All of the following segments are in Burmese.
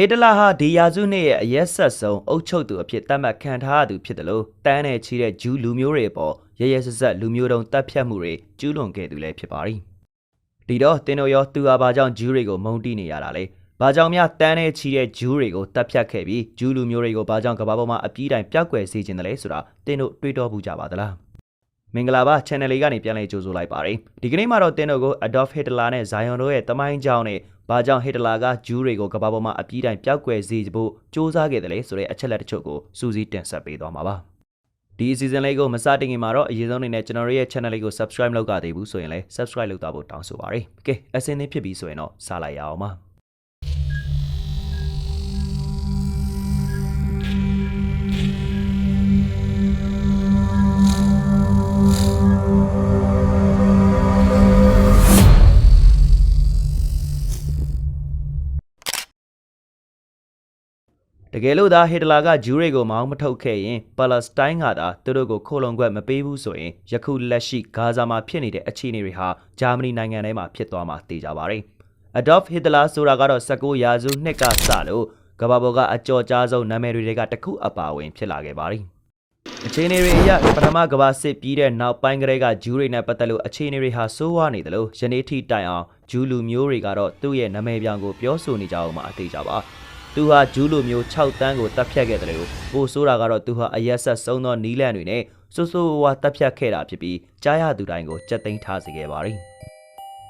ဟေတလာဟာဒီယာစုနှစ်ရဲ့အရက်ဆက်ဆုံးအုပ်ချုပ်သူအဖြစ်သတ်မှတ်ခံထားရသူဖြစ်တယ်လို့တန်းနဲ့ချီတဲ့ဂျူးလူမျိုးတွေအပေါ်ရရဆက်ဆက်လူမျိုးတုံးတပ်ဖြတ်မှုတွေကျူးလွန်ခဲ့သူလည်းဖြစ်ပါရီဒီတော့တင်တို့ရောသူဟာဘာကြောင့်ဂျူးတွေကိုမုန်းတီးနေရတာလဲဘာကြောင့်များတန်းနဲ့ချီတဲ့ဂျူးတွေကိုတပ်ဖြတ်ခဲ့ပြီးဂျူးလူမျိုးတွေကိုဘာကြောင့်ကမ္ဘာပေါ်မှာအပြီးတိုင်ပျောက်ကွယ်စေခြင်းတလဲဆိုတာတင်တို့တွေးတောဘူးကြပါသလား မင်္ဂလာပါ channel လေးကနေပြန်လည်ကြိုဆိုလိုက်ပါရစေဒီကနေ့မှာတော့တင်တို့ကို Adolf Hitler နဲ့ Zion တို့ရဲ့တမိုင်းကြောင်းနဲ့ဘာကြောင့်ဟစ်တလာကဂျူးတွေကိုကမ္ဘာပေါ်မှာအပြီးတိုင်ပျောက်ကွယ်စေဖို့စ조사ခဲ့တယ်လေဆိုတဲ့အချက်လက်တချို့ကိုစူးစီးတင်ဆက်ပေးသွားမှာပါဒီအစီအစဉ်လေးကိုမစတင်ခင်မှာတော့အရင်ဆုံးအနေနဲ့ကျွန်တော်ရဲ့ channel လေးကို subscribe လုပ်ကြသေးဘူးဆိုရင်လည်း subscribe လုပ်တာဖို့တောင်းဆိုပါရစေ။ Okay အစင်းလေးဖြစ်ပြီဆိုရင်တော့စလိုက်ရအောင်ပါ တကယ်လို့သာဟစ်တလာကဂျူးတွေကိုမောင်းမထုတ်ခဲ့ရင်ပါလက်စတိုင်းကသာသူတို့ကိုခိုလုံခွက်မပေးဘူးဆိုရင်ယခုလက်ရှိဂါဇာမှာဖြစ်နေတဲ့အခြေအနေတွေဟာဂျာမနီနိုင်ငံထဲမှာဖြစ်သွားမှာသိကြပါရယ်။ Adolf Hitler ဆိုတာကတော့19ရာစုနှစ်ကစလို့ကမ္ဘာပေါ်ကအကြော်ကြားဆုံးနာမည်တွေကတစ်ခုအပါအဝင်ဖြစ်လာခဲ့ပါရီ။အခြေအနေတွေအရပထမကမ္ဘာစစ်ပြီးတဲ့နောက်ပိုင်းကတည်းကဂျူးတွေနဲ့ပတ်သက်လို့အခြေအနေတွေဟာဆိုးဝါးနေတယ်လို့ယနေ့ထိတိုင်အောင်ဂျူးလူမျိုးတွေကတော့သူ့ရဲ့နာမည်ပြောင်ကိုပြောဆိုနေကြအောင်မှအသေးကြပါ။ သူဟာဂျူးလိုမျိုး6တန်းကိုတပ်ဖြတ်ခဲ့တယ်လို့ပိုဆိုးတာကတော့သူဟာအရက်ဆက်ဆုံးသောနီးလန့်တွေနဲ့ဆိုးဆိုးဝါးတပ်ဖြတ်ခဲ့တာဖြစ်ပြီးကြားရသူတိုင်းကိုကြက်သိမ်းထားစေခဲ့ပါသည်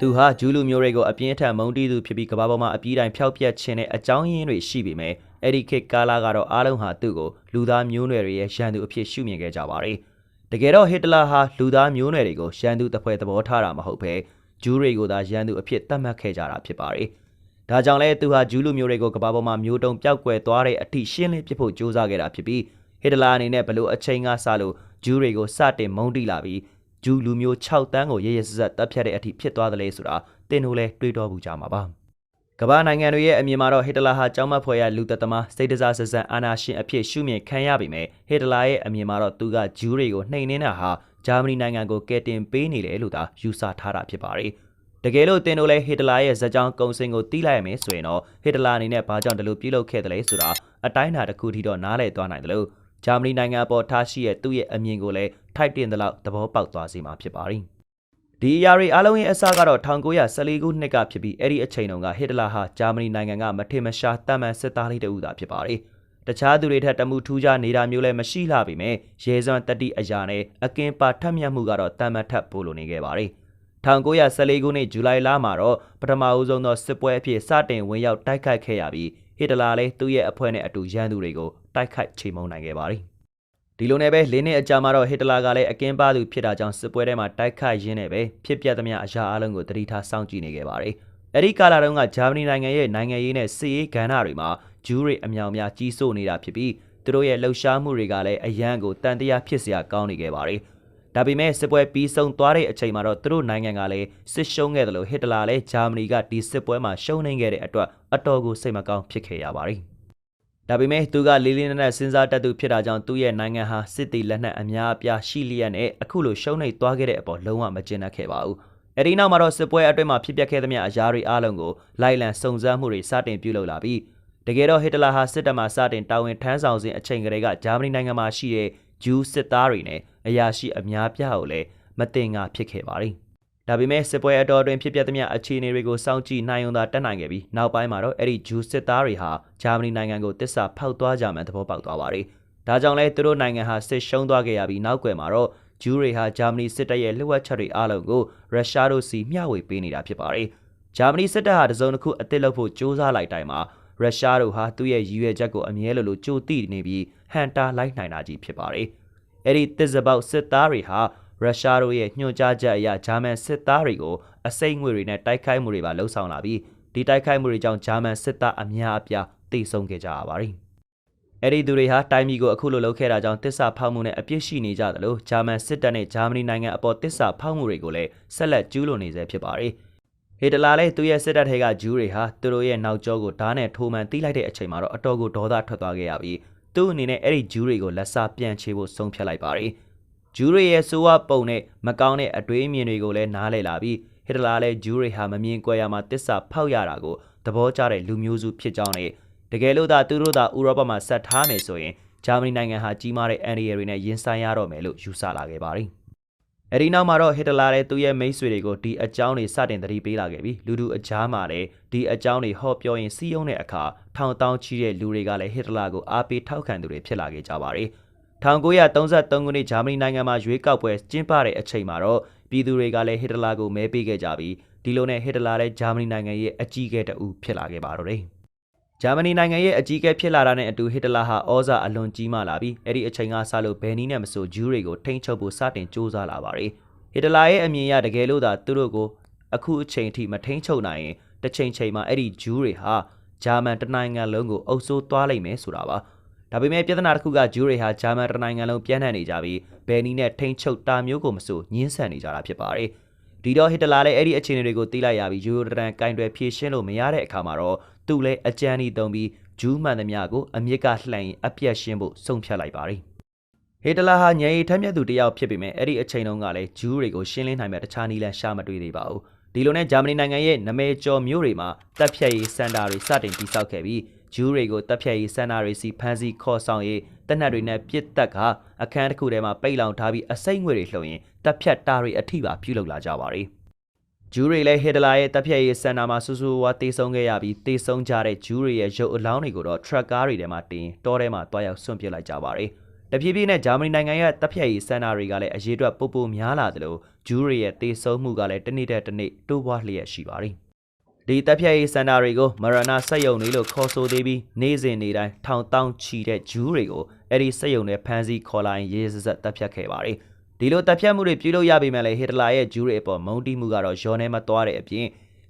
သူဟာဂျူးလူမျိုးတွေကိုအပြင်းထန်မုန်းတီးသူဖြစ်ပြီးကမ္ဘာပေါ်မှာအပြီးတိုင်းဖျောက်ပြက်ခြင်းနဲ့အကြောင်းရင်းတွေရှိပေမဲ့အဲ့ဒီခေတ်ကာလကတော့အားလုံးဟာသူ့ကိုလူသားမျိုးနွယ်တွေရဲ့ရန်သူအဖြစ်ရှုမြင်ခဲ့ကြပါတယ်။တကယ်တော့ဟစ်တလာဟာလူသားမျိုးနွယ်တွေကိုရန်သူတပွဲသဘောထားတာမဟုတ်ဘဲဂျူးတွေကိုသာရန်သူအဖြစ်သတ်မှတ်ခဲ့ကြတာဖြစ်ပါတယ်။ ဒါကြောင့်လဲသူဟာဂျူးလူမျိုးတွေကိုကမ္ဘာပေါ်မှာမျိုးတုံပျောက်ကွယ်သွားတဲ့အထိရှင်းလင်းပြဖို့ကြိုးစားခဲ့တာဖြစ်ပြီးဟစ်တလာအနေနဲ့ဘလို့အချိန်ကစလို့ဂျူးတွေကိုစတင်မုန်းတီးလာပြီးဂျူးလူမျိုး6တန်းကိုရရစစတပ်ဖြတ်တဲ့အထိဖြစ်သွားတယ်လေဆိုတာတင်တို့လဲတွေးတောဘူးကြမှာပါကမ္ဘာနိုင်ငံတွေရဲ့အမြင်မှာတော့ဟစ်တလာဟာကြောင်းမဖွဲရလူသက်သမားစိတ်တစားဆဆန်အာနာရှင်အဖြစ်ရှုမြင်ခံရပြီမဲ့ဟစ်တလာရဲ့အမြင်မှာတော့သူကဂျူးတွေကိုနှိမ်နှင်းတာဟာဂျာမနီနိုင်ငံကိုကယ်တင်ပေးနေတယ်လို့သာယူဆထားတာဖြစ်ပါတယ်။ တကယ်လို့တင်တို့လည်းဟစ်တလာရဲ့ဇာကြောင်ကုံစင်ကိုတီးလိုက်ရမယ်ဆိုရင်တော့ဟစ်တလာအနေနဲ့ဘာကြောင့်ဒီလိုပြုလုပ်ခဲ့တယ်လဲဆိုတာအတိုင်းအတာတစ်ခုထိတော့နားလည်သွားနိုင်တယ်လို့ဂျာမနီနိုင်ငံပေါ်ထားရှိရဲ့သူ့ရဲ့အမြင်ကိုလည်းထိုက်တင်သလောက်သဘောပေါက်သွားစေမှာဖြစ်ပါရီဒီအရာတွေအားလုံးရဲ့အစကတော့1914ခုနှစ်ကဖြစ်ပြီးအဲ့ဒီအချိန်တုန်းကဟစ်တလာဟာဂျာမနီနိုင်ငံကမထင်မရှားတတ်မှန်စစ်သားလေးတဦးသာဖြစ်ပါတယ်တခြားသူတွေထက်တမှုထူးခြားနေတာမျိုးလည်းမရှိလာပေမဲ့ရဲစွမ်းတတိအရာနဲ့အကင်ပါထက်မြက်မှုကတော့တမတ်ထပ်ပို့လိုနေခဲ့ပါတယ်။ 1914ခုနှစ်ဇူလိုင်လမှာတော့ပထမအဦးဆုံးသောစစ်ပွဲအဖြစ်စတင်ဝင်ရောက်တိုက်ခိုက်ခဲ့ရပြီးဟစ်တလာလည်းသူ့ရဲ့အဖွဲ့နဲ့အတူရန်သူတွေကိုတိုက်ခိုက်ချိန်မုံနိုင်ခဲ့ပါသည်ဒီလိုနဲ့ပဲ၄နှစ်အကြာမှာတော့ဟစ်တလာကလည်းအကင်းပါသူဖြစ်တာကြောင့်စစ်ပွဲထဲမှာတိုက်ခိုက်ရင်းနဲ့ပဲဖြစ်ပျက်သမျှအရာအလုံးကိုတတိထားစောင့်ကြည့်နေခဲ့ပါတယ်။အဲဒီကာလတုန်းကဂျာမနီနိုင်ငံရဲ့နိုင်ငံရေးနဲ့စစ်ရေးကဏ္ဍတွေမှာဂျူးတွေအမြောင်များကြီးစိုးနေတာဖြစ်ပြီးသူတို့ရဲ့လှုပ်ရှားမှုတွေကလည်းအရန်ကိုတန်တရားဖြစ်စရာကောင်းနေခဲ့ပါတယ်။ ဒါပေမဲ့စစ်ပွဲပြီးဆုံးသွားတဲ့အချိန်မှာတော့သူတို့နိုင်ငံကလည်းစစ်ရှုံးခဲ့တယ်လို့ဟစ်တလာလည်းဂျာမနီကဒီစစ်ပွဲမှာရှုံးနေခဲ့တဲ့အတွက်အတော်ကိုစိတ်မကောင်းဖြစ်ခဲ့ရပါတယ်။ဒါပေမဲ့သူကလေးလေးနက်နက်စဉ်းစားတတ်သူဖြစ်တာကြောင့်သူ့ရဲ့နိုင်ငံဟာစစ်တီလက်နက်အများအပြားရှိလျက်နဲ့အခုလိုရှုံးနေသွားခဲ့တဲ့အပေါ်လုံးဝမကျေနပ်ခဲ့ပါဘူး။အဲဒီနောက်မှာတော့စစ်ပွဲအတွင်းမှာဖြစ်ပျက်ခဲ့သမျှအရာတွေအားလုံးကိုလိုက်လံစုံစမ်းမှုတွေစတင်ပြုလုပ်လာပြီးတကယ်တော့ဟစ်တလာဟာစစ်တပ်မှစတင်တာဝန်ထမ်းဆောင်စဉ်အချိန်ကလေးကဂျာမနီနိုင်ငံမှာရှိတဲ့ ဂျူးစစ်သားတွေနဲ့အရာရှိအများပြားကိုလည်းမတင်ငါဖြစ်ခဲ့ပါသည်။ဒါပေမဲ့စစ်ပွဲအတော်တွင်ဖြစ်ပျက်သမျှအခြေအနေတွေကိုစောင့်ကြည့်နိုင်ုံသာတက်နိုင်ခဲ့ပြီးနောက်ပိုင်းမှာတော့အဲ့ဒီဂျူးစစ်သားတွေဟာဂျာမနီနိုင်ငံကိုတစ္ဆာဖောက်သွားကြမှန်သဘောပေါက်သွားပါသည်။ဒါကြောင့်လဲသူတို့နိုင်ငံဟာစစ်ရှုံးသွားခဲ့ရပြီးနောက်ွယ်မှာတော့ဂျူးတွေဟာဂျာမနီစစ်တပ်ရဲ့လှုပ်ဝက်ချက်တွေအားလုံးကိုရုရှားတို့စီမျှဝေပေးနေတာဖြစ်ပါတယ်။ဂျာမနီစစ်တပ်ဟာတစုံတစ်ခုအသစ်လုပ်ဖို့ကြိုးစားလိုက်တိုင်းမှာ ရုရှားတို့ဟာသူ့ရဲ့ရည်ရွယ်ချက်ကိုအမြဲလိုလိုကြိုတိနေပြီးဟန်တာလိုက်နိုင်တာကြီးဖြစ်ပါတယ်။အဲ့ဒီတစ်စပေါက်စစ်သားတွေဟာရုရှားတို့ရဲ့ညှို့ကြားချက်အရဂျာမန်စစ်သားတွေကိုအစိမ့်ငွေတွေနဲ့တိုက်ခိုက်မှုတွေပါလှုံ့ဆော်လာပြီးဒီတိုက်ခိုက်မှုတွေကြောင့်ဂျာမန်စစ်သားအများအပြားတိတ်ဆုံးခဲ့ကြရပါတယ်။အဲ့ဒီသူတွေဟာတိုင်းပြည်ကိုအခုလိုလုပ်ခဲ့တာကြောင့်တစ္ဆာဖောက်မှုနဲ့အပြစ်ရှိနေကြတယ်လို့ဂျာမန်စစ်တပ်နဲ့ဂျာမနီနိုင်ငံအပေါ်တစ္ဆာဖောက်မှုတွေကိုလည်းဆက်လက်ကျူးလွန်နေဆဲဖြစ်ပါတယ်။ ဟေတလာလည်းသူ့ရဲ့စစ်တပ်ထဲကဂျူးတွေဟာသူတို့ရဲ့နောက်ကျောကိုဓာတ်နဲ့ထိုးမှန်တီးလိုက်တဲ့အချိန်မှာတော့အတော်ကိုဒေါသထွက်သွားခဲ့ရပြီးသူ့အနေနဲ့အဲ့ဒီဂျူးတွေကိုလက်စားပြန်ချေဖို့ဆုံးဖြတ်လိုက်ပါတယ်။ဂျူးတွေရဲ့ဆိုးဝါးပုံနဲ့မကောင်းတဲ့အတွေးအမြင်တွေကိုလည်းနားလည်လာပြီးဟစ်တလာလည်းဂျူးတွေဟာမမြင်ကွယ်ရမှာတစ္ဆာဖောက်ရတာကိုသဘောကျတဲ့လူမျိုးစုဖြစ်ကြောင်းနဲ့တတကယ်လို့သာသူတို့သာဥရောပမှာဆက်ထားမယ်ဆိုရင်ဂျာမနီနိုင်ငံဟာကြီးမားတဲ့အန်ဒီရတွေနဲ့ရင်ဆိုင်ရတော့မယ်လို့ယူဆလာခဲ့ပါတယ်။ အဲဒီနောက်မှာတော့ဟစ်တလာရဲ့သူ့ရဲ့မိတ်ဆွေတွေကိုဒီအကြောင်းတွေစတင်သတိပေးလာခဲ့ပြီးလူလူအကြားမှာလည်းဒီအကြောင်းတွေဟောပြောရင်စီးယုံတဲ့အခါထောင်တောင်းချီတဲ့လူတွေကလည်းဟစ်တလာကိုအားပေးထောက်ခံသူတွေဖြစ်လာခဲ့ကြပါတယ်။1933ခုနှစ်ဂျာမနီနိုင်ငံမှာရွေးကောက်ပွဲကျင်းပတဲ့အချိန်မှာတော့ပြည်သူတွေကလည်းဟစ်တလာကိုမဲပေးခဲ့ကြပြီးဒီလိုနဲ့ဟစ်တလာရဲ့ဂျာမနီနိုင်ငံရဲ့အကြီးအကဲတအူဖြစ်လာခဲ့ပါတော့တယ်။ ဂျာမနီနိုင်ငံရဲ့အကြီးအကဲဖြစ်လာတာနဲ့အတူဟစ်တလာဟာဩဇာအလွန်ကြီးမားလာပြီးအဲ့ဒီအချိန်ကစလို့ဘယ်နည်းနဲ့မဆိုဂျူးတွေကိုထိန်းချုပ်ဖို့စတင်စ조사လာပါတယ်။ဟစ်တလာရဲ့အမြင်အရတကယ်လို့သာသူတို့ကိုအခုအချိန်ထိမထိန်းချုပ်နိုင်ရင်တစ်ချိန်ချိန်မှာအဲ့ဒီဂျူးတွေဟာဂျာမန်တနိုင်ငံလုံးကိုအုပ်စိုးသွားလိမ့်မယ်ဆိုတာပါ။ဒါပေမဲ့ပြဿနာတစ်ခုကဂျူးတွေဟာဂျာမန်တနိုင်ငံလုံးပြန့်နှံ့နေကြပြီးဘယ်နည်းနဲ့ထိန်းချုပ်တာမျိုးကိုမဆိုညှင်းဆန်နေကြတာဖြစ်ပါတယ်။ဒီတော့ဟစ်တလာလည်းအဲ့ဒီအခြေအနေတွေကိုသိလိုက်ရပြီးယူရိုဒန်ကင်တွယ်ဖြည့်ရှင်းလို့မရတဲ့အခါမှာတော့ သူလည်းအကြမ်းဤတုံပြီးဂျူးမှန်သမျှကိုအမြစ်ကလှန်ရင်အပြတ်ရှင်းဖို့ဆုံးဖြတ်လိုက်ပါတယ်။ဟစ်တလာဟာညရီထက်မြက်သူတယောက်ဖြစ်ပေမဲ့အဲ့ဒီအချိန်တုန်းကလည်းဂျူးတွေကိုရှင်းလင်းနိုင်မဲ့တခြားနည်းလမ်းရှာမတွေ့သေးပါဘူး။ဒီလိုနဲ့ဂျာမနီနိုင်ငံရဲ့နမဲကျော်မြို့တွေမှာတပ်ဖြတ်ရေးစင်တာတွေစတင်တည်ဆောက်ခဲ့ပြီးဂျူးတွေကိုတပ်ဖြတ်ရေးစင်တာတွေစီဖမ်းဆီးခေါ်ဆောင်ရေးတပ်နှက်တွေနဲ့ပြစ်တက်ကအခန်းတစ်ခုထဲမှာပိတ်လောင်ထားပြီးအစိမ့်ငွေတွေလှုပ်ရင်တပ်ဖြတ်တာတွေအထိပါပြုလုပ်လာကြပါတယ်။ ဂျူးတွေလည်းဟစ်တလာရဲ့တပ်ဖြတ်ရေးစင်တာမှာဆူဆူဝါတေးဆုံးခဲ့ရပြီးတေးဆုံးကြတဲ့ဂျူးတွေရဲ့ရုပ်အလောင်းတွေကိုတော့ထရက်ကားတွေထဲမှာတင်တောထဲမှာတွားရောက်ဆွန့်ပစ်လိုက်ကြပါတယ်။တဖြည်းဖြည်းနဲ့ဂျာမနီနိုင်ငံရဲ့တပ်ဖြတ်ရေးစင်တာတွေကလည်းအရေးအတွက်ပိုပိုများလာသလိုဂျူးတွေရဲ့တေးဆုံးမှုကလည်းတစ်နေ့တစ်နေ့တိုးပွားလျက်ရှိပါတယ်။ဒီတပ်ဖြတ်ရေးစင်တာတွေကိုမရဏစက်ယုံတွေလို့ခေါ်ဆိုသေးပြီးနေ့စဉ်နေ့တိုင်းထောင်တောင်းချီတဲ့ဂျူးတွေကိုအဲ့ဒီစက်ယုံနဲ့ဖမ်းဆီးခေါ်လာရင်ရေးစက်တပ်ဖြတ်ခဲ့ပါတယ်။ ဒီလိုတပ်ဖြတ်မှုတွေပြုလုပ်ရပေမဲ့လည်းဟစ်တလာရဲ့ဂျူးတွေအပေါ်မုန်းတီးမှုကတော့ရောနေမသွားတဲ့အပြင်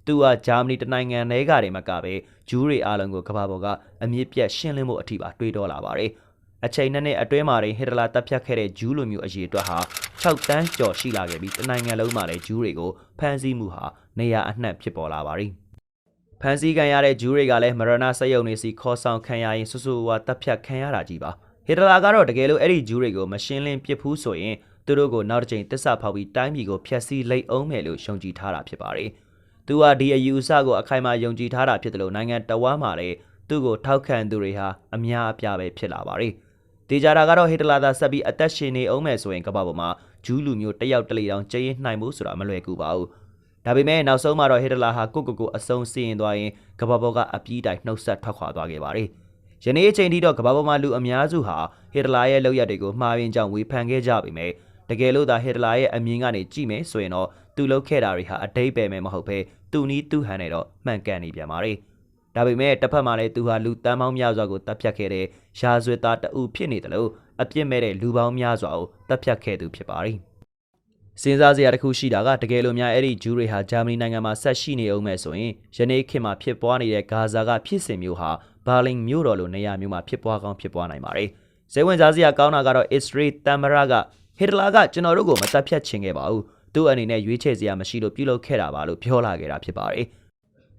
သူကဂျာမနီတနိုင်ငံထဲကတည်းမကပဲဂျူးတွေအားလုံးကိုကမ္ဘာပေါ်ကအမြင့်ပြတ်ရှင်းလင်းမှုအထိပါတွေးတောလာပါတယ်။အချိန်နဲ့နဲ့အတွဲမှာဟစ်တလာတပ်ဖြတ်ခဲ့တဲ့ဂျူးလူမျိုးအရေးအတွက်ဟာ6တန်းကျော်ရှိလာခဲ့ပြီးတနိုင်ငံလုံးမှာလည်းဂျူးတွေကိုဖမ်းဆီးမှုဟာနေရာအနှံ့ဖြစ်ပေါ်လာပါတယ်။ဖမ်းဆီးခံရတဲ့ဂျူးတွေကလည်းမရဏစက်ယုံနေစီခေါ်ဆောင်ခံရရင်ဆူဆူဝါတပ်ဖြတ်ခံရတာကြီးပါ။ဟစ်တလာကတော့တကယ်လို့အဲ့ဒီဂျူးတွေကိုမရှင်းလင်းပစ်ဘူးဆိုရင် သူတို့ကိုနောက်တစ်ချိန်တစ္ဆာဖောက်ပြီးတိုင်းပြည်ကိုဖျက်ဆီးလိမ့်အောင်မယ်လို့ယုံကြည်ထားတာဖြစ်ပါတယ်။သူဟာဒီအယူအဆကိုအခိုင်အမာယုံကြည်ထားတာဖြစ်တယ်လို့နိုင်ငံတော်ဝါမှာလည်းသူ့ကိုထောက်ခံသူတွေဟာအများအပြားပဲဖြစ်လာပါတယ်။တေဂျာတာကတော့ဟစ်တလာသာဆက်ပြီးအသက်ရှင်နေအောင်မယ်ဆိုရင်ကမ္ဘာပေါ်မှာဂျူးလူမျိုးတယောက်တလေတောင်ကြည်ရင်နှိုင်မှုဆိုတာမလွယ်ကူပါဘူး။ဒါပေမဲ့နောက်ဆုံးမှာတော့ဟစ်တလာဟာကိုကိုကိုအဆုံးစီရင်သွားရင်ကမ္ဘာပေါ်ကအပြည့်တိုင်နှုတ်ဆက်ထွက်ခွာသွားခဲ့ပါတယ်။ယနေ့အချိန်ထိတော့ကမ္ဘာပေါ်မှာလူအများစုဟာဟစ်တလာရဲ့လုပ်ရက်တွေကိုမှားယွင်းကြောင်းဝေဖန်ခဲ့ကြပေမဲ့ တကယ်လို့သာဟစ်တလာရဲ့အမြင်ကနေကြည့်မယ်ဆိုရင်တော့သူလုပ်ခဲ့တာတွေဟာအတိတ်ပဲမယ်မဟုတ်ဘဲသူနီးသူဟန်နဲ့တော့မှန်ကန်နေပြန်ပါတယ်။ဒါပေမဲ့တစ်ဖက်မှာလည်းသူဟာလူတန်းပေါင်းများစွာကိုတပ်ဖြတ်ခဲ့တဲ့ရာဇဝတ်သားတအုပ်ဖြစ်နေတယ်လို့အပြစ်မဲ့တဲ့လူပေါင်းများစွာကိုတပ်ဖြတ်ခဲ့သူဖြစ်ပါတယ်။စဉ်းစားစရာတစ်ခုရှိတာကတကယ်လို့များအဲ့ဒီဂျူးတွေဟာဂျာမနီနိုင်ငံမှာဆက်ရှိနေအောင်မဲ့ဆိုရင်ယနေ့ခေတ်မှာဖြစ်ပွားနေတဲ့ဂါဇာကဖြစ်စဉ်မျိုးဟာဘာလင်မြို့တော်လိုနေရာမျိုးမှာဖြစ်ပွားကောင်းဖြစ်ပွားနိုင်ပါတယ်။ဇေဝင်ကြားစရာကောင်းတာကတော့ Israel တမ်မရာက ဟစ်တလာကကျွန်တော်တို့ကိုမတတ်ဖြတ်ချင်ခဲ့ပါဘူးသူ့အနေနဲ့ရွေးချယ်စရာမရှိလို့ပြုလုပ်ခဲ့တာပါလို့ပြောလာခဲ့တာဖြစ်ပါတယ်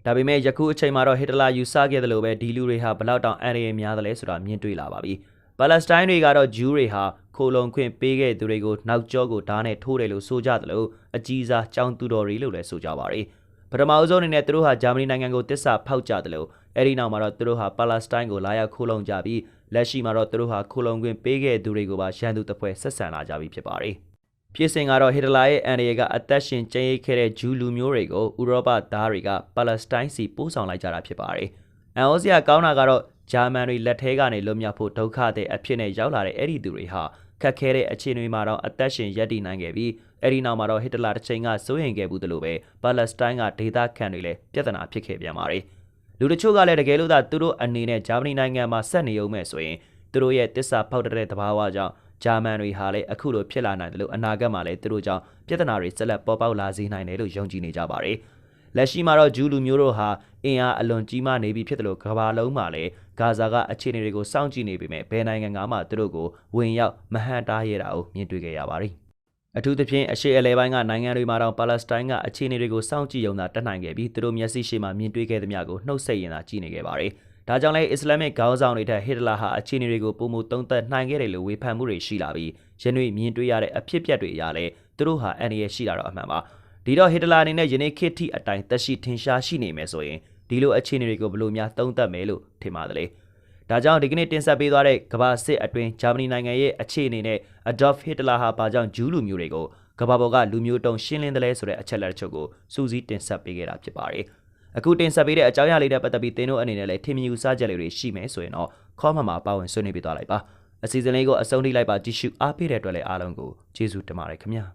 ဒါပေမဲ့ယခုအချိန်မှာတော့ဟစ်တလာယူဆခဲ့တယ်လို့ပဲဒီလူတွေဟာဘလောက်တောင်အန္တရာယ်များသလဲဆိုတာမြင်တွေ့လာပါပြီပါလက်စတိုင်းတွေကတော့ဂျူးတွေဟာခိုလုံခွင့်ပေးခဲ့သူတွေကိုနောက်ကျောကိုဓာတ်နဲ့ထိုးတယ်လို့ဆိုကြတယ်လို့အကြီးစားចောင်းသူတော်တွေလို့လည်းဆိုကြပါတယ်ပထမအဆုံးအနေနဲ့သူတို့ဟာဂျာမနီနိုင်ငံကိုတစ္ဆာဖောက်ကြတယ်လို့အဲဒီနောက်မှာတော့သူတို့ဟာပါလက်စတိုင်းကိုလာရောက်ခိုလုံကြပြီး လက်ရှိမှာတော့သူတို့ဟာခိုလုံခွင့်ပေးခဲ့သူတွေကိုပါရန်သူတပ်ဖွဲ့ဆက်ဆံလာကြပြီဖြစ်ပါတယ်။ဖြစ်စဉ်ကတော့ဟစ်တလာရဲ့အန်ရီကအသက်ရှင်ကျင်းရိတ်ခဲ့တဲ့ဂျူးလူမျိုးတွေကိုဥရောပသားတွေကပါလက်စတိုင်းစီပို့ဆောင်လိုက်ကြတာဖြစ်ပါတယ်။အန်အိုစီယာကောင်းတာကတော့ဂျာမန်တွေလက်ထဲကနေလွတ်မြောက်ဖို့ဒုက္ခတဲ့အဖြစ်နဲ့ရောက်လာတဲ့အဲ့ဒီသူတွေဟာခက်ခဲတဲ့အခြေအနေမှာတော့အသက်ရှင်ရပ်တည်နိုင်ခဲ့ပြီးအဲ့ဒီနောက်မှာတော့ဟစ်တလာတစ်ချိန်ကစိုးရိမ်ခဲ့ဘူးတလို့ပဲပါလက်စတိုင်းကဒေသခံတွေလည်းပြဿနာဖြစ်ခဲ့ပြန်ပါတယ်။ လူတချို့ကလည်းတကယ်လို့သာသူတို့အနေနဲ့ဂျာမနီနိုင်ငံမှာဆက်နေအောင်မဲ့ဆိုရင်သူတို့ရဲ့တစ္ဆာဖောက်တဲ့သဘာဝကြောင့်ဂျာမန်တွေဟာလည်းအခုလိုဖြစ်လာနိုင်တယ်လို့အနာဂတ်မှာလည်းသူတို့ကြောင့်ပြဿနာတွေဆက်လက်ပေါ်ပေါက်လာစေနိုင်တယ်လို့ယုံကြည်နေကြပါတယ်။လက်ရှိမှာတော့ဂျူးလူမျိုးတို့ဟာအင်အားအလွန်ကြီးမားနေပြီဖြစ်တယ်လို့ကမ္ဘာလုံးမှာလည်းဂါဇာကအခြေအနေတွေကိုစောင့်ကြည့်နေပေမဲ့ဘယ်နိုင်ငံကမှသူတို့ကိုဝင်ရောက်မဟန်တားရတာကိုမြင်တွေ့ခဲ့ရပါတယ်။ အထူးသဖြင့်အရှေ့အလယ်ပိုင်းကနိုင်ငံတွေမှာတော့ပါလက်စတိုင်းကအခြေအနေတွေကိုစောင့်ကြည့်ရုံသာတက်နိုင်ခဲ့ပြီးသူတို့မျက်စိရှိမှမြင်တွေ့ခဲ့သမျှကိုနှုတ်ဆက်ရင်သာကြည့်နေခဲ့ပါတယ်။ဒါကြောင့်လည်းအစ္စလာမစ်ခေါင်းဆောင်တွေထက်ဟစ်တလာဟာအခြေအနေတွေကိုပုံမသုံးသပ်နိုင်ခဲ့တယ်လို့ဝေဖန်မှုတွေရှိလာပြီးယနေ့မြင်တွေ့ရတဲ့အဖြစ်အပျက်တွေအရလည်းသူတို့ဟာအန်ရီရရှိတာတော့အမှန်ပါ။ဒီတော့ဟစ်တလာအနေနဲ့ယနေ့ခေတ်ထိအတိုင်းသက်ရှိထင်ရှားရှိနေမယ်ဆိုရင်ဒီလိုအခြေအနေတွေကိုဘယ်လိုများသုံးသပ်မယ်လို့ထင်ပါသလဲ ဒါကြောင့်ဒီကနေ့တင်ဆက်ပေးသွားတဲ့ကမ္ဘာစစ်အတွင်းဂျာမနီနိုင်ငံရဲ့အခြေအနေနဲ့ Adolf Hitler ဟာဘာကြောင့်ဂျူးလူမျိုးတွေကိုကမ္ဘာပေါ်ကလူမျိုးတုံးရှင်းလင်းတယ်လဲဆိုတဲ့အချက်လက်တချို့ကိုစူးစီးတင်ဆက်ပေးခဲ့တာဖြစ်ပါတယ်အခုတင်ဆက်ပေးတဲ့အကြောင်းအရာလေးတွေပတ်သက်ပြီးသင်တို့အနေနဲ့လည်းထင်မြင်ယူဆချက်လေးတွေရှိမယ်ဆိုရင်တော့ comment မှာပါဝင်ဆွေးနွေးပေးသွားလိုက်ပါအစီအစဉ်လေးကိုအဆုံးထိလိုက်ပါကြည့်ရှုအားပေးတဲ့အတွက်လည်းအားလုံးကိုကျေးဇူးတင်ပါတယ်ခင်ဗျာ